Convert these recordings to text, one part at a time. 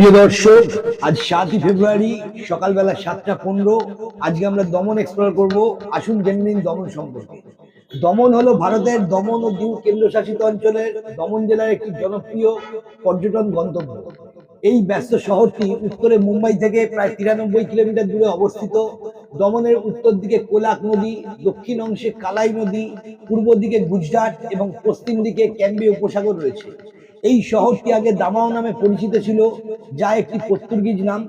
প্রিয় দর্শক, আজ সাতই ফেব্রুয়ারি, সকালবেলা সাতটা পনেরো। আজকে আমরা দমন এক্সপ্লোর করব। আসুন জেনে নিন দমন সম্পর্কে। দমন হলো ভারতের দমন ও দিউ কেন্দ্রশাসিত অঞ্চলের দমন জেলার একটি জনপ্রিয় পর্যটন গন্তব্য। এই ব্যস্ত শহরটি উত্তরে মুম্বাই থেকে প্রায় তিরানব্বই কিলোমিটার দূরে অবস্থিত। দমনের উত্তর দিকে কোলাক নদী, দক্ষিণ অংশে কালাই নদী, পূর্ব দিকে গুজরাট এবং পশ্চিম দিকে ক্যাম্বে উপসাগর রয়েছে। এই শহরটি আগে দামাও নামে পরিচিত ছিল, যা একটি পর্তুগিজ নাম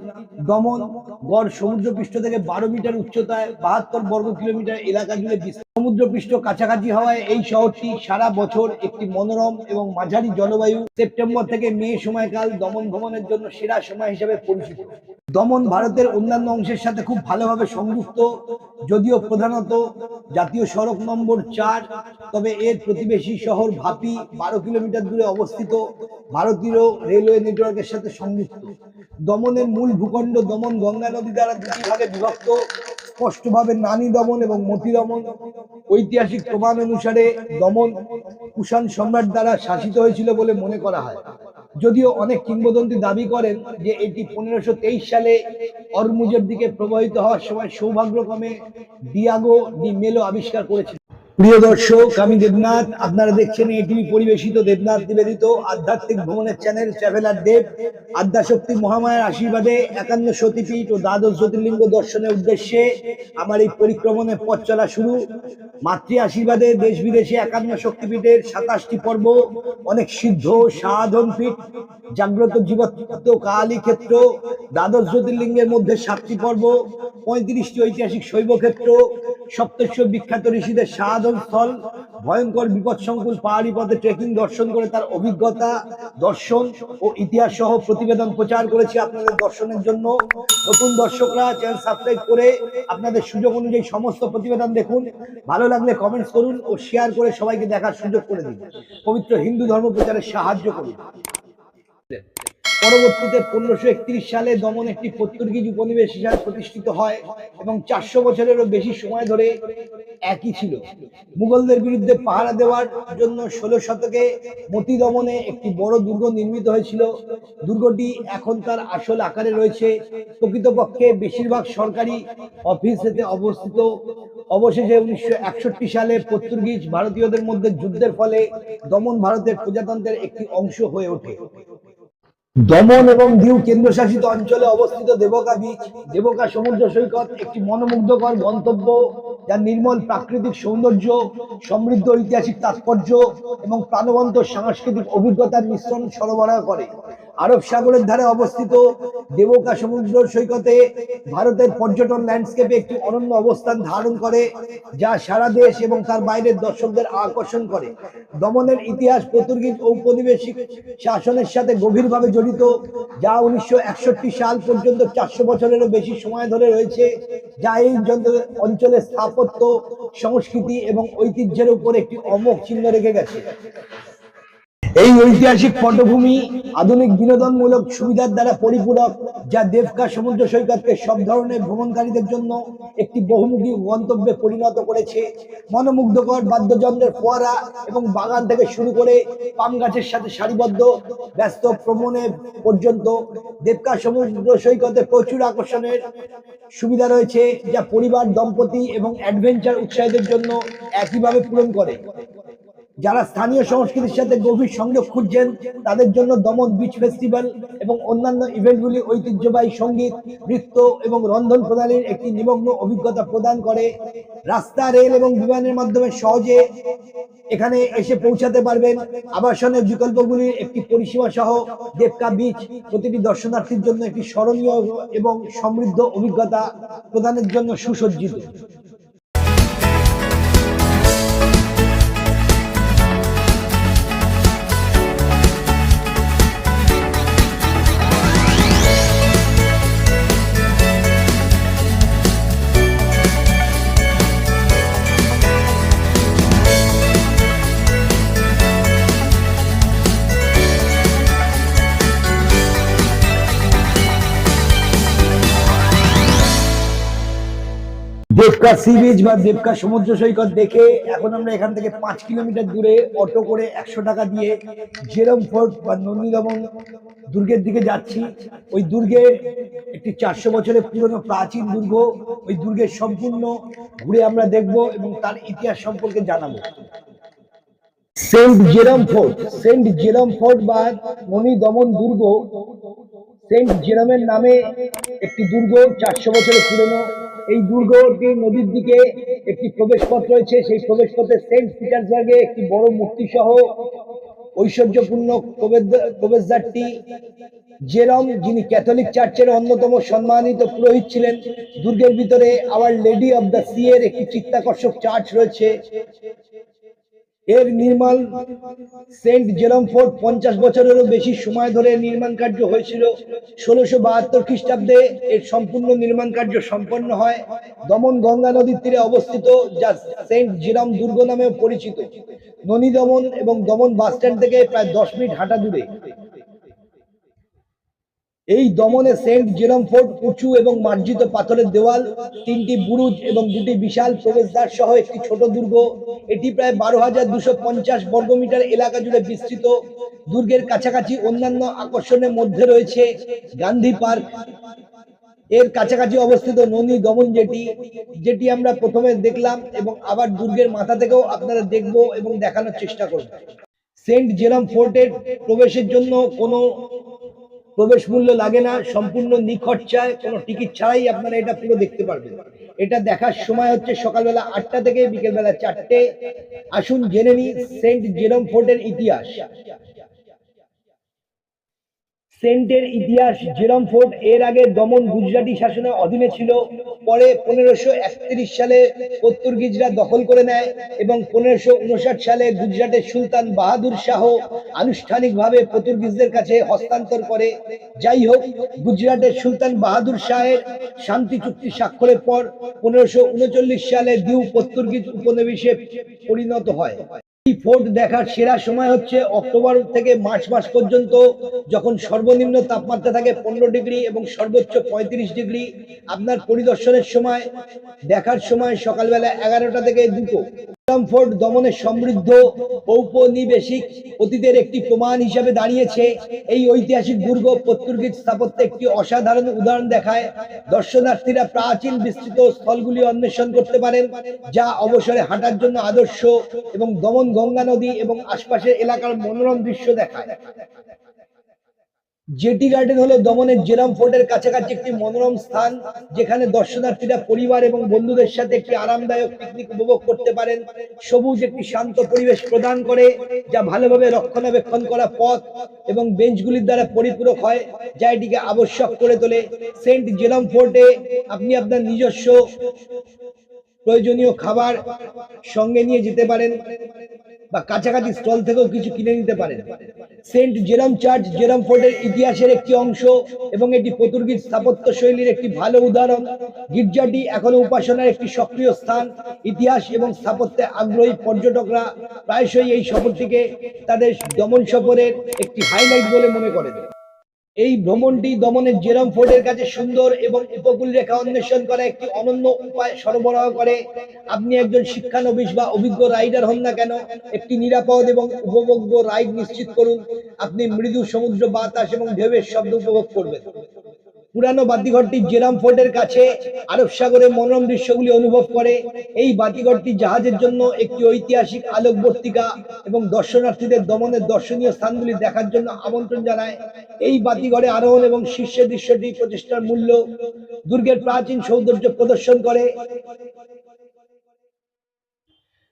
দমন গড় সমুদ্রপৃষ্ঠ থেকে বারো মিটার উচ্চতায় বাহাত্তর বর্গ কিলোমিটার এলাকা জুড়ে। সমুদ্রপৃষ্ঠ কাছাকাছি হওয়ায় এই শহরটি সারা বছর একটি মনোরম এবং মাঝারি জলবায়ু সেপ্টেম্বর থেকে মে সময়কাল দমন ভ্রমণের জন্য সেরা সময় হিসেবে পরিচিত। দমন ভারতের অন্যান্য অংশের সাথে খুব ভালোভাবে সংযুক্ত, যদিও প্রধানত জাতীয় সড়ক নম্বর চার, তবে এর প্রতিবেশী শহর ভাপি বারো কিলোমিটার দূরে অবস্থিত ভারতীয় রেলওয়ে নেটওয়ার্কের সাথে সংযুক্ত। দমনের মূল ভূখণ্ড দমন গঙ্গা নদী দ্বারা দুটি ভাগে বিভক্ত। স্পষ্টভাবে নানি দমন এবং মতি দমন, ঐতিহাসিক প্রমাণ অনুসারে দমন কুষাণ সম্রাট দ্বারা শাসিত হয়েছিল বলে মনে করা হয়। যদিও অনেক কিংবদন্তি দাবি করেন যে এটি পনেরোশো সালে অরমুজের দিকে প্রবাহিত হওয়ার সময় সৌভাগ্যক্রমে ডিয়াগো ডি মেলো আবিষ্কার করেছিল। প্রিয় দর্শক, আমি দেবনাথ। আপনারা দেখছেন এটিভি পরিবেশিত দেবনাথ নিবেদিত আধ্যাত্মিক ভ্রমণের চ্যানেল ট্রাভেলার দেব আদ্যাশক্তি মহামায়ার আশীর্বাদে একান্ন সতীপীঠ ও দ্বাদশ জ্যোতির্লিঙ্গ দর্শনের উদ্দেশ্যে আমার এই পরিক্রমণের পথ চলা শুরু। মাতৃ আশীর্বাদে দেশ বিদেশে একান্ন শক্তিপীঠের সাতাশটি পর্ব, অনেক সিদ্ধ সাধন পীঠ, জাগ্রত জীবত্ব কালী ক্ষেত্র, দ্বাদশ জ্যোতির্লিঙ্গের মধ্যে সাতটি পর্ব, পঁয়ত্রিশটি ঐতিহাসিক শৈব ক্ষেত্র সপ্তস্ব বিখ্যাত ঋষিদের সাধন স্থল, ভয়ঙ্কর বিপদসংকুল পাহাড়ি পথে ট্রেকিং দর্শন করে তার অভিজ্ঞতা, দর্শন ও ইতিহাস সহ প্রতিবেদন প্রচার করেছি আপনাদের দর্শনের জন্য। নতুন দর্শকরা চ্যানেল সাবস্ক্রাইব করে আপনাদের সুযোগ অনুযায়ী সমস্ত প্রতিবেদন দেখুন। ভালো লাগলে কমেন্টস করুন ও শেয়ার করে সবাইকে দেখার সুযোগ করে দিন। পবিত্র হিন্দু ধর্ম প্রচারে সাহায্য করুন। পরবর্তীতে পনেরোশো একত্রিশ সালে দমন একটি পর্তুগিজ উপনিবেশ হিসাবে প্রতিষ্ঠিত হয় এবং চারশো বছরেরও বেশি সময় ধরে একই ছিল। মুঘলদের বিরুদ্ধে পাহারা দেওয়ার জন্য ষোলো শতকে মতি দমনে একটি বড় দুর্গ নির্মিত হয়েছিল। দুর্গটি এখন তার আসল আকারে রয়েছে। প্রকৃতপক্ষে বেশিরভাগ সরকারি অফিসেতে অবস্থিত। অবশেষে উনিশশো একষট্টি সালে পর্তুগিজ ভারতীয়দের মধ্যে যুদ্ধের ফলে দমন ভারতের প্রজাতন্ত্রের একটি অংশ হয়ে ওঠে। দমন এবং দিউ কেন্দ্রশাসিত অঞ্চলে অবস্থিত দেবকা বীচ, দেবকা সমুদ্র সৈকত একটি মনোমুগ্ধকর গন্তব্য যার নির্মল প্রাকৃতিক সৌন্দর্য, সমৃদ্ধ ঐতিহাসিক তাৎপর্য এবং প্রাণবন্ত সাংস্কৃতিক অভিজ্ঞতার মিশ্রণ সরবরাহ করে। আরব সাগরের ধারে অবস্থিত দেবকা সমুদ্র সৈকতে ভারতের পর্যটন ল্যান্ডস্কেপে একটি অনন্য অবস্থান ধারণ করে, যা সারা দেশ এবং তার বাইরের দর্শকদের আকর্ষণ করে। দমনের ইতিহাস পর্তুগিজ ঔপনিবেশিক শাসনের সাথে গভীরভাবে জড়িত, যা উনিশশো একষট্টি সাল পর্যন্ত চারশো বছরেরও বেশি সময় ধরে রয়েছে, যা এই অঞ্চলের স্থাপত্য, সংস্কৃতি এবং ঐতিহ্যের উপর একটি অমোঘ চিহ্ন রেখে গেছে। এই ঐতিহাসিক পটভূমি আধুনিক বিনোদনমূলক সুবিধার দ্বারা পরিপূরক, যা দেবকা সমুদ্র সৈকতকে সব ধরনের ভ্রমণকারীদের জন্য একটি বহুমুখী গন্তব্যে পরিণত করেছে। মনোমুগ্ধকর বাদ্যযন্ত্রের ফোয়ারা এবং বাগান থেকে শুরু করে পাম গাছের সাথে সারিবদ্ধ, ব্যস্ত ভ্রমণে পর্যন্ত দেবকা সমুদ্র সৈকতে প্রচুর আকর্ষণের সুবিধা রয়েছে, যা পরিবার, দম্পতি এবং অ্যাডভেঞ্চার উৎসাহীদের জন্য একইভাবে পূরণ করে। যারা স্থানীয় সংস্কৃতির সাথে গভীর সংযোগ খুঁজছেন, তাদের জন্য দমন বিচ ফেস্টিভ্যাল এবং অন্যান্য ইভেন্টগুলি ঐতিহ্যবাহী সংগীত, নৃত্য এবং রন্ধন প্রদানের একটি নিমগ্ন অভিজ্ঞতা প্রদান করে। রাস্তা, রেল এবং বিমানের মাধ্যমে সহজে এখানে এসে পৌঁছাতে পারবেন। আবাসনের বিকল্পগুলির একটি পরিসীমা সহ দেবকা বিচ, প্রতিটি দর্শনার্থীর জন্য একটি স্মরণীয় এবং সমৃদ্ধ অভিজ্ঞতা প্রদানের জন্য সুসজ্জিত। দেবকা সি বিচ বা দেবকা সমুদ্র সৈকত দেখে এখন আমরা এখান থেকে পাঁচ কিলোমিটার দূরে অটো করে একশো টাকা দিয়ে জেরম ফোর্ট বা নন্দীদমন দুর্গের দিকে যাচ্ছি। ওই দুর্গে একটি চারশো বছরের পুরনো প্রাচীন দুর্গ। ওই দুর্গের সম্পূর্ণ ঘুরে আমরা দেখব এবং তার ইতিহাস সম্পর্কে জানাব। Saint Jerome Fort, Saint Jerome Fort বা মণি দমন দুর্গ, সেন্ট জেরমের নামে একটি দুর্গ চারশো বছরের পুরনো এই দুর্গটি নদীর দিকে একটি প্রবেশপথ রয়েছে। সেই প্রবেশপথে সেন্ট পিটার্সবার্গে একটি বড় মূর্তি সহ ঐশ্বর্যপূর্ণ প্রবেশ- প্রবেশদ্বারটি। যেরম যিনি ক্যাথলিক চার্চের অন্যতম সম্মানিত পুরোহিত ছিলেন, দুর্গের ভিতরে Our Lady of the Sea এর একটি চিত্তাকর্ষক চার্চ রয়েছে। এর নির্মাণ সেন্ট জেরম ফোর্ট পঞ্চাশ বছরেরও বেশি সময় ধরে নির্মাণ কার্য হয়েছিল। ষোলোশো বাহাত্তর খ্রিস্টাব্দে এর সম্পূর্ণ নির্মাণ কার্য সম্পন্ন হয়। দমন গঙ্গা নদীর তীরে অবস্থিত, যা সেন্ট জেরম দুর্গ নামেও পরিচিত। ননী দমন এবং দমন বাস স্ট্যান্ড থেকে প্রায় দশ মিনিট হাঁটা দূরে। এই দমনে সেন্ট জেরম ফোর্ট উঁচু এবং মার্জিত পাথরের দেওয়াল, তিনটি বুরুজ এবং দুটি বিশাল প্রবেশদ্বার সহ একটি ছোট দুর্গ। এটি প্রায় বারো হাজার দুশো পঞ্চাশ বর্গমিটার এলাকা জুড়ে বিস্তৃত। দুর্গের কাছাকাছি অন্যান্য আকর্ষণের মধ্যে রয়েছে গান্ধী পার্ক। এর কাছাকাছি অবস্থিত ননী দমন জেটি যেটি আমরা প্রথমে দেখলাম এবং আবার দুর্গের মাথা থেকেও আপনারা দেখব এবং দেখানোর চেষ্টা করব। সেন্ট জেরম ফোর্টের প্রবেশের জন্য কোনো প্রবেশ মূল্য লাগে না, সম্পূর্ণ নিখরচায় কোনো টিকিট ছাড়াই আপনারা এটা পুরো দেখতে পারবেন। এটা দেখার সময় হচ্ছে সকালবেলা আটটা থেকে বিকেলবেলা চারটে। আসুন জেনে নিই সেন্ট জেরম ফোর্টের ইতিহাস। সেন্টের ইতিহাস জেরম ফোর্ট এর আগে দমন গুজরাটি শাসনের অধীনে ছিল। পরে পনেরোশো একত্রিশ সালে পর্তুগিজরা দখল করে নেয় এবং পনেরোশো উনষাট সালে গুজরাটের সুলতান বাহাদুর শাহ আনুষ্ঠানিকভাবে পর্তুগিজদের কাছে হস্তান্তর করে। যাই হোক, গুজরাটের সুলতান বাহাদুর শাহের শান্তি চুক্তি স্বাক্ষরের পর পনেরোশো উনচল্লিশ সালে দিউ পর্তুগিজ উপনিবেশে পরিণত হয়। ফোর্ট দেখার সেরা সময় হচ্ছে অক্টোবর থেকে মার্চ মাস পর্যন্ত, যখন সর্বনিম্ন তাপমাত্রা থাকে পনেরো ডিগ্রি এবং সর্বোচ্চ পঁয়ত্রিশ ডিগ্রি। আপনার পরিদর্শনের সময়, দেখার সময় সকালবেলা এগারোটা থেকে দুটো। ইসলাম ফোর্ট দমনের সমৃদ্ধ ঔপনিবেশিক অতীতের একটি প্রমাণ হিসাবে দাঁড়িয়েছে। এই ঐতিহাসিক দুর্গ পর্তুগিজ স্থাপত্যে একটি অসাধারণ উদাহরণ দেখায়। দর্শনার্থীরা প্রাচীন বিস্তৃত স্থলগুলি অন্বেষণ করতে পারেন, যা অবসরে হাঁটার জন্য আদর্শ এবং দমন গঙ্গা নদী এবং আশপাশের এলাকার মনোরম দৃশ্য দেখায়। জেটি গার্ডেন হলো দমনের জেরাম ফোর্টের কাছাকাছি একটি মনোরম স্থান, যেখানে দর্শনার্থীরা পরিবার এবং বন্ধুদের সাথে একটি আরামদায়ক পিকনিক উপভোগ করতে পারেন। সবুজ একটি শান্ত পরিবেশ প্রদান করে, যা ভালোভাবে রক্ষণাবেক্ষণ করা পথ এবং বেঞ্চগুলির দ্বারা পরিপূরক হয়, যা এটিকে আবশ্যক করে তোলে। সেন্ট জেরাম ফোর্টে আপনি আপনার নিজস্ব প্রয়োজনীয় খাবার সঙ্গে নিয়ে যেতে পারেন বা কাছাকাছি স্টল থেকেও কিছু কিনে নিতে পারেন। সেন্ট জেরাম চার্চ, জেরাম ফোর্টের ইতিহাসের একটি অংশ এবং এটি পর্তুগিজ স্থাপত্য শৈলীর একটি ভালো উদাহরণ। গির্জাটি এখনও উপাসনার একটি সক্রিয় স্থান। ইতিহাস এবং স্থাপত্যে আগ্রহী পর্যটকরা প্রায়শই এই সফরটিকে তাদের দমন সফরের একটি হাইলাইট বলে মনে করেন। এই ভ্রমণটি দমনের জেরম ফোর্টের কাছে সুন্দর এবং উপকূল রেখা অন্বেষণ করা একটি অনন্য উপায় সরবরাহ করে। আপনি একজন শিক্ষানবিশ বা অভিজ্ঞ রাইডার হন না কেন, একটি নিরাপদ এবং উপভোগ্য রাইড নিশ্চিত করুন। আপনি মৃদু সমুদ্র, বাতাস এবং ঢেউয়ের শব্দ উপভোগ করবেন। পুরানো বাতিঘরটি জেরাম ফোর্টের কাছে আরব সাগরের মনোরম দৃশ্যগুলি অনুভব করে। এই বাতিঘরটি জাহাজের জন্য একটি ঐতিহাসিক আলোকবর্তিকা এবং দর্শনার্থীদের দমনের দর্শনীয় স্থানগুলি দেখার জন্য আমন্ত্রণ জানায়। এই বাতিঘরে আরোহণ এবং শীর্ষের দৃশ্যটি প্রচেষ্টার মূল্য দুর্গের প্রাচীন সৌন্দর্য প্রদর্শন করে।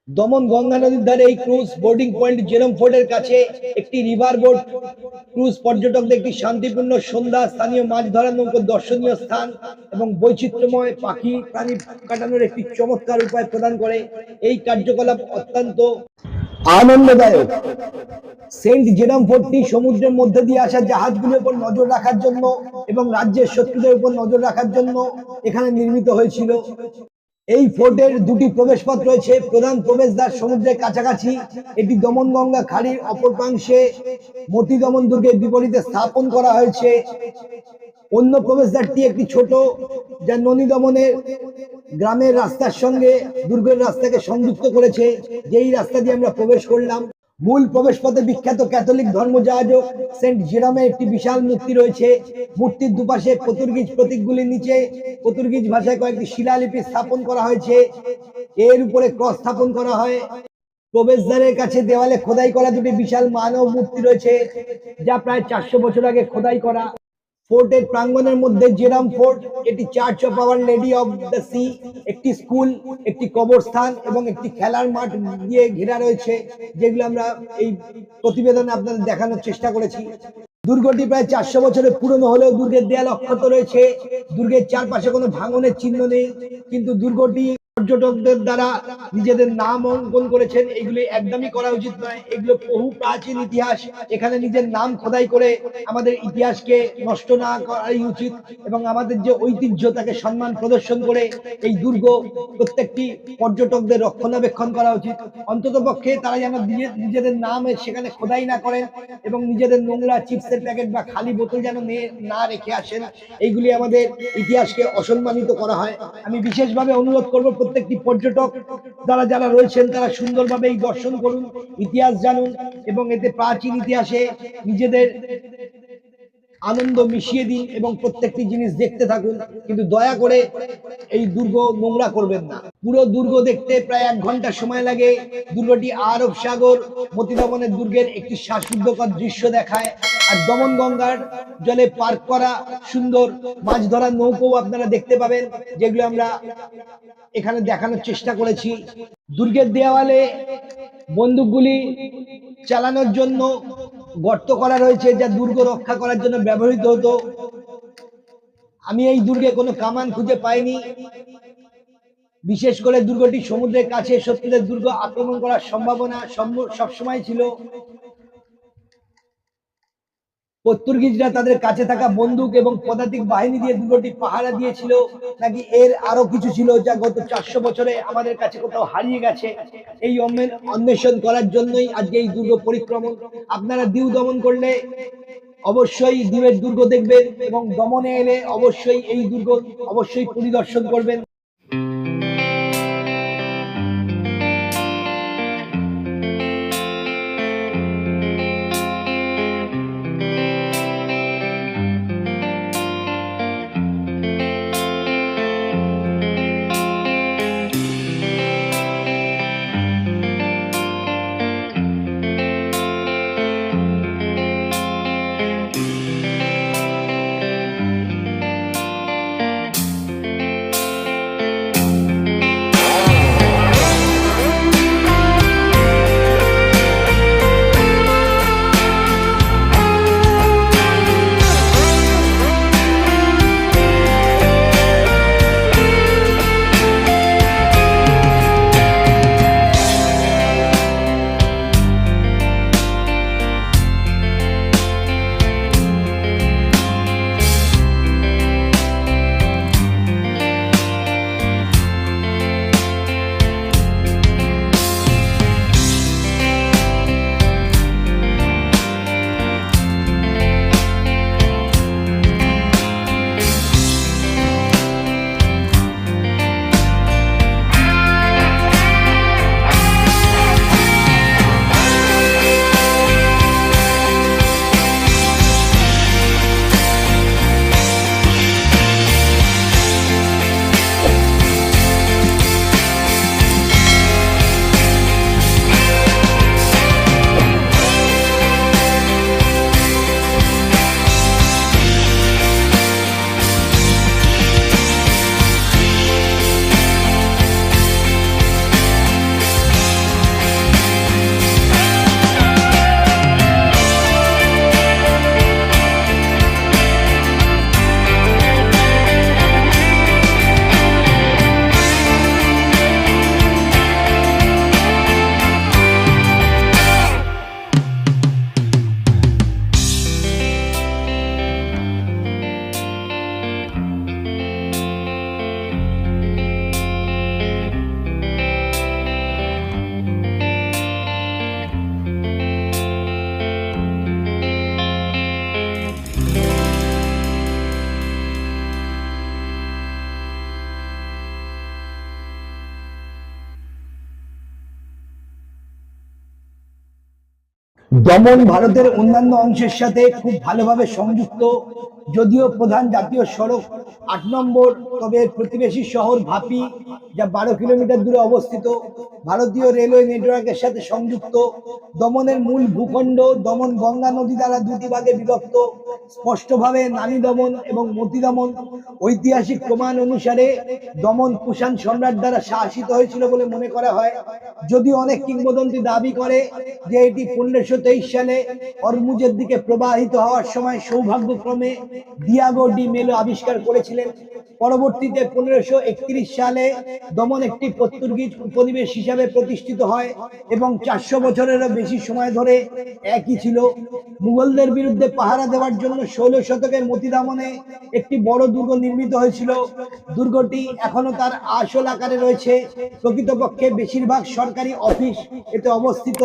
দমন গঙ্গা নদীর ধারে এই ক্রুজ বোর্ডিং পয়েন্ট জেরম ফোর্টের কাছে একটি রিভার বোট ক্রুজ পর্যটকদের একটি শান্তিপূর্ণ সন্ধ্যা, স্থানীয় মাছ ধরার নৌকো, দর্শনীয় স্থান এবং বৈচিত্র্যময় পাখি, প্রাণী কাটানোর একটি চমৎকার উপায় প্রদান করে। এই কার্যকলাপ অত্যন্ত আনন্দদায়ক। সেন্ট জেরাম ফোর্টটি সমুদ্রের মধ্যে দিয়ে আসা জাহাজগুলোর উপর নজর রাখার জন্য এবং রাজ্যের শত্রুদের উপর নজর রাখার জন্য এখানে নির্মিত হয়েছিল। এই ফোর্টের দুটি প্রবেশপথ রয়েছে। প্রধান প্রবেশদ্বার সমুদ্রের কাছাকাছি। এটি দমনগঙ্গা খাড়ির অপর প্রাংশে মতি দমন দুর্গের বিপরীতে স্থাপন করা হয়েছে। অন্য প্রবেশদ্বারটি একটি ছোট, যা ননী দমনের গ্রামের রাস্তার সঙ্গে দুর্গের রাস্তাকে সংযুক্ত করেছে। যেই রাস্তা দিয়ে আমরা প্রবেশ করলাম মূল প্রবেশপথে বিখ্যাত ক্যাথলিক ধর্মযাজক সেন্ট জিরামে একটি বিশাল মূর্তি রয়েছে। মূর্তির দুপাশে পর্তুগিজ প্রতীকগুলির নিচে। পর্তুগিজ ভাষায় কয়েকটি শিলালিপি স্থাপন করা হয়েছে। এর উপরে ক্রস স্থাপন করা হয়। প্রবেশদ্বারের কাছে দেওয়ালে খোদাই করা দুটি বিশাল মানব মূর্তি রয়েছে, যা প্রায় চারশো বছর আগে খোদাই করা। ফোর্টের প্রাঙ্গণের মধ্যে জেরাম ফোর্ট, এটি church of Our Lady of the Sea, একটি স্কুল, একটি কবরস্থান এবং একটি খেলার মাঠ দিয়ে ঘেরা রয়েছে, যেগুলো আমরা এই প্রতিবেদনে আপনাদের দেখানোর চেষ্টা করেছি। দুর্গটি প্রায় চারশো বছরের পুরনো হলেও দুর্গের দেয়াল অক্ষত রয়েছে। দুর্গের চারপাশে কোনো ভাঙনের চিহ্ন নেই, কিন্তু দুর্গটি পর্যটকদের দ্বারা নিজেদের নাম অঙ্কন করেছেন, এগুলি একদমই করা উচিত নয়। এগুলো বহু প্রাচীন ইতিহাস। এখানে নিজের নাম খোদাই করে আমাদের ইতিহাসকে নষ্ট না করাই উচিত এবং আমাদের যে ঐতিহ্য, তাকে সম্মান প্রদর্শন করে এই দুর্গ প্রত্যেকটি পর্যটকদের রক্ষণাবেক্ষণ করা উচিত। অন্তত পক্ষে তারা যেন নিজেদের নাম সেখানে খোদাই না করেন এবং নিজেদের নোংরা চিপসের প্যাকেট বা খালি বোতল যেন না রেখে আসেন। এইগুলি আমাদের ইতিহাসকে অসম্মানিত করা হয়। আমি বিশেষভাবে অনুরোধ করব প্রত্যেকটি পর্যটক যারা যারা রয়েছেন, তারা সুন্দরভাবে এই দর্শন করুন, ইতিহাস জানুন এবং এতে প্রাচীন ইতিহাসে নিজেদের আনন্দ মিশিয়ে দিন এবং প্রত্যেকটি জিনিস দেখতে থাকুন। কিন্তু দয়া করে এই দুর্গ নোংরা করবেন না। পুরো দুর্গ দেখতে প্রায় এক ঘণ্টা সময় লাগে। দুর্গটি আরব সাগর মতিদমনের দুর্গের একটি শ্বাসরুদ্ধকর দৃশ্য দেখায়। আর দমন গঙ্গার জলে পার্ক করা সুন্দর মাছ ধরার নৌকো আপনারা দেখতে পাবেন, যেগুলো আমরা এখানে দেখানোর চেষ্টা করেছি। দুর্গের দেওয়ালে বন্দুকগুলি চালানোর জন্য গর্ত করা রয়েছে, যা দুর্গ রক্ষা করার জন্য ব্যবহৃত হতো। আমি এই দুর্গে কোনো কামান খুঁজে পাইনি। বিশেষ করে দুর্গটি সমুদ্রের কাছে শত্রুদের দুর্গ আক্রমণ করার সম্ভাবনা সবসময় ছিল। পর্তুগিজরা তাদের কাছে থাকা বন্দুক এবং পদাতিক বাহিনী দিয়ে দুর্গটি পাহারা দিয়েছিল। নাকি এর আরও কিছু ছিল যা গত চারশো বছরে আমাদের কাছে কোথাও হারিয়ে গেছে? এই অন্বেষণ করার জন্যই আজকে এই দুর্গ পরিক্রমণ। আপনারা দিউ দমন করলে অবশ্যই দ্বীপের দুর্গ দেখবেন এবং দমনে এলে অবশ্যই এই দুর্গ অবশ্যই পরিদর্শন করবেন। দমন ভারতের অন্যান্য অংশের সাথে খুব ভালোভাবে সংযুক্ত, যদিও প্রধান জাতীয় সড়ক আট নম্বর, তবে প্রতিবেশী শহর ভাপি যা বারো কিলোমিটার দূরে অবস্থিত, ভারতীয় রেলওয়ে নেটওয়ার্কের সাথে সংযুক্ত, দমনের মূল ভূখণ্ড, দমন গঙ্গা নদী দ্বারা দুটি ভাগে বিভক্ত, স্পষ্টভাবে নানি দমন এবং মতি দমন। ঐতিহাসিক প্রমাণ অনুসারে দমন কুষাণ সম্রাট দ্বারা শাসিত হয়েছিল বলে মনে করা হয়। যদিও অনেক কিংবদন্তি দাবি করে যে এটি পনেরোশো সালে অরমুজের দিকে প্রবাহিত হওয়ার সময় সৌভাগ্যক্রমে দিয়াগো ডি মেলো আবিষ্কার করেছিলেন। পরবর্তীতে পনেরোশো সালে দমন একটি পর্তুগিজ উপনিবেশ হিসাবে প্রতিষ্ঠিত হয় এবং চারশো বছরেরও বেশি সময় ধরে একই ছিল। মুঘলদের বিরুদ্ধে পাহারা দেওয়ার জন্য ষোল শতকের মতি দমনে একটি বড় দুর্গ নির্মিত হয়েছিল। দুর্গটি এখনও তার আসল আকারে রয়েছে। প্রকৃতপক্ষে বেশিরভাগ সরকারি অফিস এতে অবস্থিত।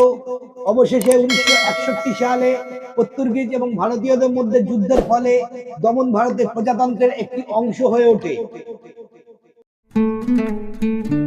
অবশেষে উনিশশো একষট্টি সালে পর্তুগিজ এবং ভারতীয়দের মধ্যে যুদ্ধের ফলে দমন ভারতের প্রজাতন্ত্রের একটি অংশ হয়ে ওঠে। うん。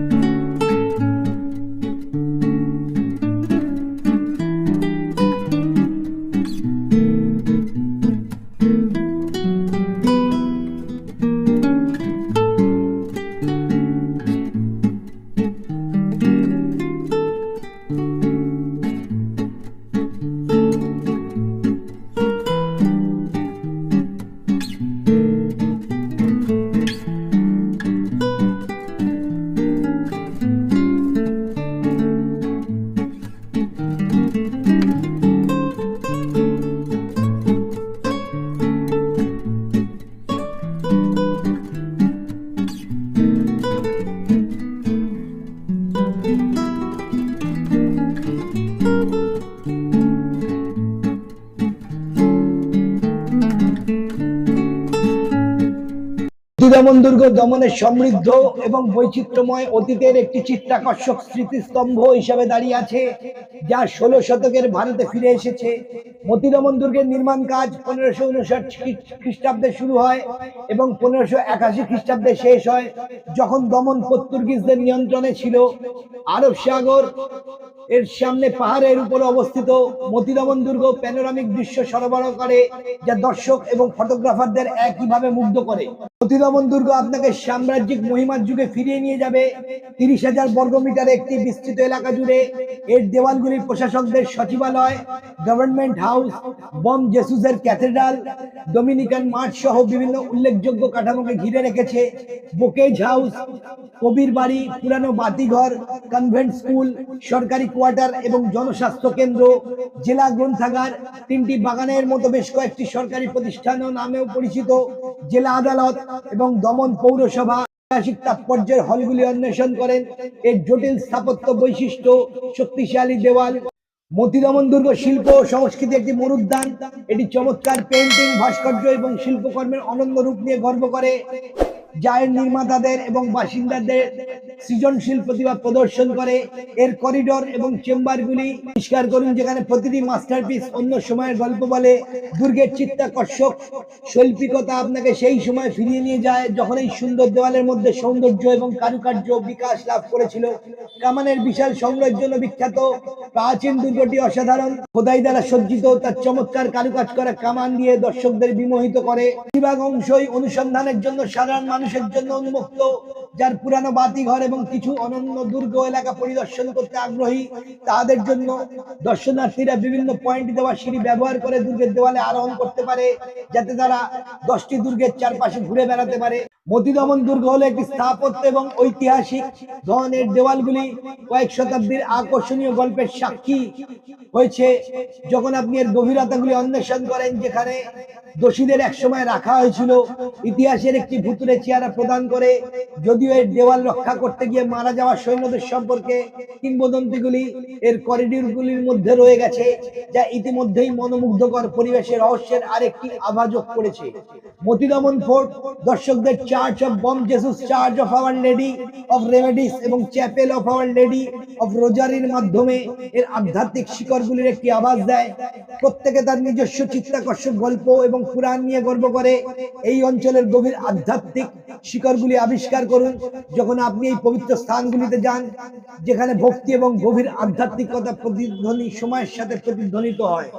দমন দুর্গ দমনের সমৃদ্ধ এবং বৈচিত্র্যময় অতীতের একটি চিত্তাকর্ষক স্মৃতিস্তম্ভ হিসাবে দাঁড়িয়ে আছে, যা ষোলো শতকের ভারতে ফিরে এসেছে। মতিদমন দুর্গের নির্মাণ কাজ পনেরোশো উনষাট খ্রিস্টাব্দে শুরু হয় এবং পনেরোশো একাশি খ্রিস্টাব্দে শেষ হয়, যখন দমন পর্তুগিজদের নিয়ন্ত্রণে ছিল। আরব সাগর এর সামনে পাহাড়ের উপরে অবস্থিত মতিদমন দুর্গ প্যানোরামিক দৃশ্য সরবরাহ করে, যা দর্শক এবং ফটোগ্রাফারদের একইভাবে মুগ্ধ করে। মতিদমন দুর্গ আপনাকে সাম্রাজ্যিক মহিমার যুগে ফিরিয়ে নিয়ে যাবে। তিরিশ হাজার বর্গমিটার একটি বিস্তৃত এলাকা জুড়ে এর দেওয়ালগুলির প্রশাসকদের সচিবালয় গভর্নমেন্ট হাউস বম জেসুসের ক্যাথেড্রাল, ডোমিনিকান মাঠ সহ বিভিন্ন উল্লেখযোগ্য কাঠামোকে ঘিরে রেখেছে। বোকেজ হাউস, কবির বাড়ি, পুরানো বাতিঘর কনভেন্ট স্কুল সরকারি কোয়ার্টার এবং জনস্বাস্থ্য কেন্দ্র, জেলা গ্রন্থাগার, তিনটি বাগানের মতো বেশ কয়েকটি সরকারি প্রতিষ্ঠান নামেও পরিচিত। জেলা আদালত এবং দমন পৌরসভা ঐতিহাসিক তাৎপর্যের হলগুলি অন্বেষণ করেন। এর জটিল স্থাপত্য বৈশিষ্ট্য, শক্তিশালী দেওয়াল, মতিদমন দুর্গ শিল্প ও সংস্কৃতি একটি মরুদ্যান। এটি চমৎকার পেন্টিং ভাস্কর্য এবং শিল্পকর্মের অনন্য রূপ নিয়ে গর্ব করে। যা এর নির্মাতাদের এবং বাসিন্দাদের সৃজনশীল প্রতিভা প্রদর্শন করে, এর করিডোর এবং চেম্বারগুলি পরিষ্কার করুন, যেখানে প্রতিটি মাস্টারপিস অন্য সময়ের গল্প বলে। দুর্গের চিত্তাকর্ষক শৈল্পিকতা আপনাকে সেই সময় ফিরিয়ে নিয়ে যায় যখন এই সুন্দর দেওয়ালের মধ্যে সৌন্দর্য এবং কারুকার্য বিকাশ লাভ করেছিল। কামানের বিশাল সংগ্রহের জন্য বিখ্যাত। প্রাচীন দুর্গটি অসাধারণ। খোদাই দ্বারা সজ্জিত, তার চমৎকার কারুকাজ করা কামান দিয়ে দর্শকদের বিমোহিত করে। বেশিরভাগ অংশই অনুসন্ধানের জন্য সাধারণ মানুষের জন্য উন্মুক্ত, যার পুরানো বাতিঘর এবং কিছু অনন্য দুর্গ এলাকা পরিদর্শন করতে আগ্রহী, তাদের জন্য দর্শনার্থীরা বিভিন্ন পয়েন্ট দেওয়া সিঁড়ি ব্যবহার করে দুর্গের দেওয়ালে আরোহণ করতে পারে, যাতে তারা দশটি দুর্গের চারপাশে ঘুরে বেড়াতে পারে। মতিদমন দুর্গ হলো একটি স্থাপত্য এবং ঐতিহাসিক ধরনের দেওয়ালগুলি কয়েক শতাব্দীর আকর্ষণীয় গল্পের সাক্ষী হয়েছে, যখন আপনি এর গভীরতাগুলি অন্বেষণ করেন, যেখানে দোষীদের একসময় রাখা হয়েছিল। ইতিহাসের একটি ভুতুরে চেহারা প্রদান করে, যদিও এর দেওয়াল রক্ষা করতে গিয়ে মারা যাওয়া সৈন্যদের সম্পর্কে কিংবদন্তিগুলি এর করিডোরগুলির মধ্যে রয়ে গেছে, যা ইতিমধ্যেই মনোমুগ্ধকর পরিবেশের রহস্যের আরেকটি আভা যোগ করেছে। মতিদমন ফোর্ট, দর্শকদের church of Bom Jesus church of Our Lady of Remedies এবং chapel of Our Lady of রোজারির মাধ্যমে এর আধ্যাত্মিক শিকড়গুলির একটি আভাস দেয়। প্রত্যেকে তার নিজস্ব চিত্তাকর্ষক গল্প এবং পুরাণ নিয়ে গর্ব করে। এই অঞ্চলের গভীর আধ্যাত্মিক শিকড়গুলি আবিষ্কার করুন। যখন আপনি এই পবিত্র স্থানগুলিতে যান, যেখানে ভক্তি এবং গভীর আধ্যাত্মিকতা প্রতিধ্বনি সময়ের সাথে প্রতিধ্বনিত হয়।